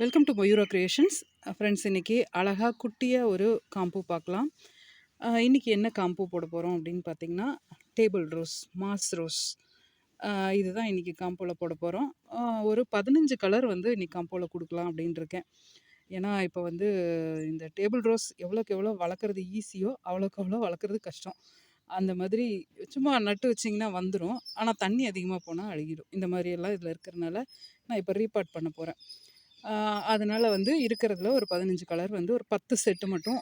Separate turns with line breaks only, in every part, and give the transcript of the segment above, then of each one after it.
Welcome to Mayura creations friends இன்றைக்கி அழகாக குட்டியாக ஒரு காம்பு பார்க்கலாம். Uh, இன்றைக்கி என்ன காம்பு போட போகிறோம் அப்படின்னு பார்த்தீங்கன்னா டேபிள் ரோஸ் மாஸ் ரோஸ் இதுதான் இன்றைக்கி காம்போவில் போட போகிறோம் uh, ஒரு பதினஞ்சு கலர் வந்து இன்றைக்கி காம்போவில் கொடுக்கலாம் அப்படின்னு இருக்கேன். ஏன்னா இப்போ வந்து இந்த டேபிள் ரோஸ் எவ்வளோக்கு எவ்வளோ வளர்க்குறது ஈஸியோ அவ்வளோக்கு அவ்வளோ வளர்க்குறது கஷ்டம். அந்த மாதிரி சும்மா நட்டு வச்சிங்கன்னா வந்துடும் ஆனால் தண்ணி அதிகமாக போனால் அழுகிடும். இந்த மாதிரியெல்லாம் இதில் இருக்கிறனால நான் இப்போ ரீபார்ட் பண்ண போகிறேன் அதனால் வந்து இருக்கிறதுல ஒரு பதினஞ்சு கலர் வந்து ஒரு பத்து செட்டு மட்டும்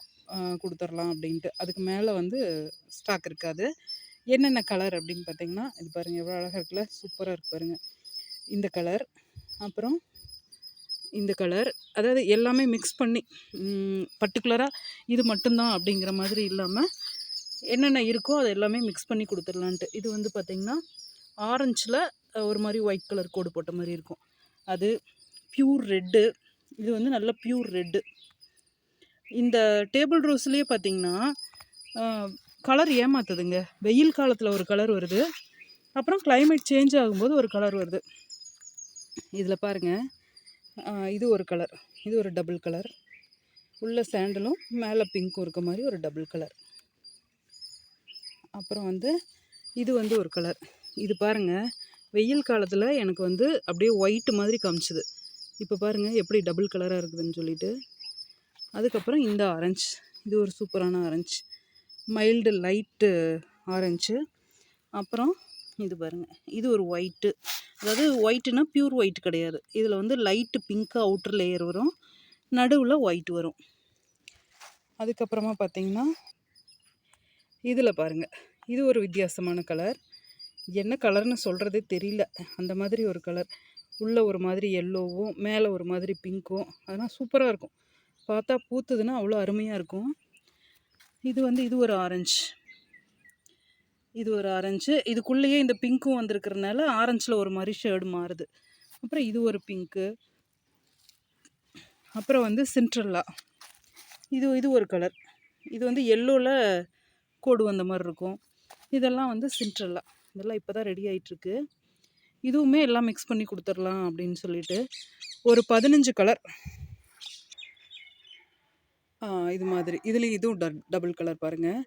கொடுத்துர்லாம் அப்படின்ட்டு. அதுக்கு மேலே வந்து ஸ்டாக் இருக்காது. என்னென்ன கலர் அப்படின்னு பார்த்தீங்கன்னா இது பாருங்கள் எவ்வளோ அழகாக இருக்குல்ல? சூப்பராக இருக்கு பாருங்கள் இந்த கலர் அப்புறம் இந்த கலர் அதாவது எல்லாமே மிக்ஸ் பண்ணி பர்டிகுலராக இது மட்டும்தான் அப்படிங்கிற மாதிரி இல்லாமல் என்னென்ன இருக்கோ அது எல்லாமே மிக்ஸ் பண்ணி கொடுத்துடலான்ட்டு. இது வந்து பார்த்திங்கன்னா ஆரஞ்சில் ஒரு மாதிரி ஒயிட் கலர் கோடு போட்ட மாதிரி இருக்கும். அது ப்யூர் ரெட்டு இது வந்து நல்ல ப்யூர் ரெட்டு இந்த டேபிள் ரோஸ்லேயே பார்த்திங்கன்னா கலர் ஏமாத்துதுங்க. வெயில் காலத்தில் ஒரு கலர் வருது. அப்புறம் கிளைமேட் சேஞ்ச் ஆகும்போது ஒரு கலர் வருது. இதில் பாருங்கள் இது ஒரு கலர் இது ஒரு டபுள் கலர் உள்ள சாண்டலும் மேலே பிங்க்கும் இருக்க மாதிரி ஒரு டபுள் கலர் அப்புறம் வந்து இது வந்து ஒரு கலர் இது பாருங்கள் வெயில் காலத்தில் எனக்கு வந்து அப்படியே ஒயிட்டு மாதிரி காமிச்சுது. இப்போ பாருங்கள் எப்படி டபுள் கலராக இருக்குதுன்னு சொல்லிட்டு. அதுக்கப்புறம் இந்த ஆரஞ்சு இது ஒரு சூப்பரான ஆரஞ்சு மைல்டு லைட்டு ஆரஞ்சு அப்புறம் இது பாருங்கள் இது ஒரு ஒயிட்டு அதாவது ஒயிட்டுனா ப்யூர் ஒயிட் கிடையாது. இதில் வந்து லைட்டு பிங்க்காக அவுட்டர் லேயர் வரும். நடுவில் ஒயிட் வரும். அதுக்கப்புறமா பார்த்திங்கன்னா இதில் பாருங்கள் இது ஒரு வித்தியாசமான கலர் என்ன கலர்னு சொல்கிறதே தெரியல. அந்த மாதிரி ஒரு கலர் உள்ளே ஒரு மாதிரி எல்லோவும் மேலே ஒரு மாதிரி பிங்க்கும் அதெல்லாம் சூப்பராக இருக்கும். பார்த்தா பூத்துதுன்னா அவ்வளோ அருமையாக இருக்கும். இது வந்து இது ஒரு ஆரஞ்சு இது ஒரு ஆரஞ்சு இதுக்குள்ளேயே இந்த பிங்க்கும் வந்திருக்கிறதுனால ஆரஞ்சில் ஒரு மாதிரி ஷேடு மாறுது. அப்புறம் இது ஒரு பிங்க்கு அப்புறம் வந்து சின்ட்ரல்லா இது இது ஒரு கலர் இது வந்து எல்லோவில் கோடு வந்த மாதிரி இருக்கும். இதெல்லாம் வந்து சின்ட்ரல்லா இதெல்லாம் இப்போ தான் ரெடி ஆகிட்டுருக்கு இதுவுமே எல்லாம் மிக்ஸ் பண்ணி கொடுத்துடலாம் அப்படின்னு சொல்லிட்டு ஒரு பதினஞ்சு கலர் இது மாதிரி. இதுலேயும் இதுவும் டபுள் கலர் பாருங்கள்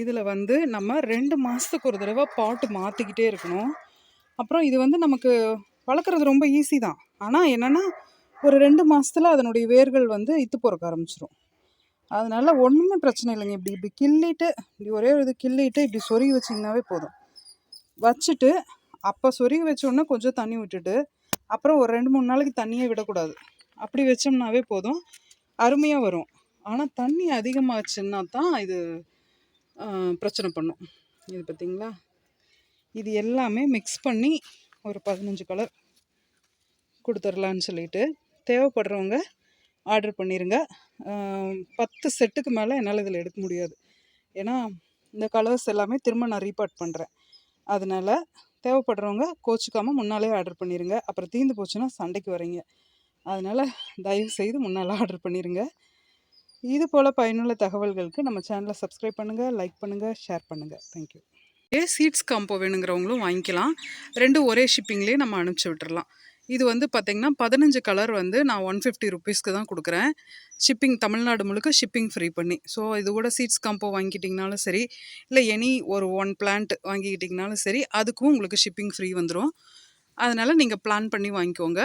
இதில் வந்து நம்ம ரெண்டு மாதத்துக்கு ஒரு தடவை பாட்டு மாற்றிக்கிட்டே இருக்கணும். அப்புறம் இது வந்து நமக்கு வளர்க்குறது ரொம்ப ஈஸி தான். ஆனால் என்னென்னா ஒரு ரெண்டு மாதத்தில் அதனுடைய வேர்கள் வந்து இத்து போகிறக்க ஆரம்பிச்சிடும் அதனால் ஒன்றுமே பிரச்சனை இல்லைங்க. இப்படி இப்படி கிள்ளிட்டு இப்படி ஒரே ஒரு இது கிள்ளிட்டு இப்படி சொருகி வச்சிங்கனாவே போதும். வச்சுட்டு அப்போ சொருகி வச்சோடனே கொஞ்சம் தண்ணி விட்டுட்டு அப்புறம் ஒரு ரெண்டு மூணு நாளைக்கு தண்ணியே விடக்கூடாது. அப்படி வச்சோம்னாவே போதும். அருமையாக வரும். ஆனால் தண்ணி அதிகமாச்சுன்னா தான் இது பிரச்சனை பண்ணும். இது பார்த்திங்களா இது எல்லாமே மிக்ஸ் பண்ணி ஒரு பதினஞ்சு கலர் கொடுத்துர்லான்னு சொல்லிட்டு தேவைப்படுறவங்க ஆர்டர் பண்ணிடுங்க பத்து செட்டுக்கு மேலே என்னால் இதில் எடுக்க முடியாது. ஏன்னா இந்த கலர்ஸ் எல்லாமே திரும்ப நான் ரீபார்ட் பண்ணுறேன் அதனால் தேவைப்படுறவங்க கோச்சிக்காமல் முன்னாலே ஆர்டர் பண்ணிடுங்க அப்புறம் தீர்ந்து போச்சுன்னா சண்டைக்கு வரீங்க அதனால் தயவு செய்து முன்னால் ஆர்டர் பண்ணிடுங்க இது போல் பயனுள்ள தகவல்களுக்கு நம்ம சேனலை சப்ஸ்கிரைப் பண்ணுங்கள் லைக் பண்ணுங்கள் ஷேர் பண்ணுங்கள் தேங்க்யூ ஏ சீட்ஸ் காம்போ வேணுங்கிறவங்களும் வாங்கிக்கலாம். ரெண்டும் ஒரே ஷிப்பிங்லேயே நம்ம அனுப்பிச்சி விட்டுறலாம். இது வந்து பார்த்திங்கன்னா பதினஞ்சு கலர் வந்து நான் ஒன் ஃபிஃப்டி ருபீஸ்க்கு தான் கொடுக்குறேன். ஷிப்பிங் தமிழ்நாடு முழுக்க ஷிப்பிங் ஃப்ரீ பண்ணி. ஸோ இது கூட சீட்ஸ் காம்போ வாங்கிக்கிட்டிங்கனாலும் சரி இல்லை எனி ஒரு ஒன் பிளான்ட் வாங்கிக்கிட்டிங்கனாலும் சரி அதுக்கும் உங்களுக்கு ஷிப்பிங் ஃப்ரீ வந்துடும் அதனால் நீங்கள் பிளான் பண்ணி வாங்கிக்கோங்க.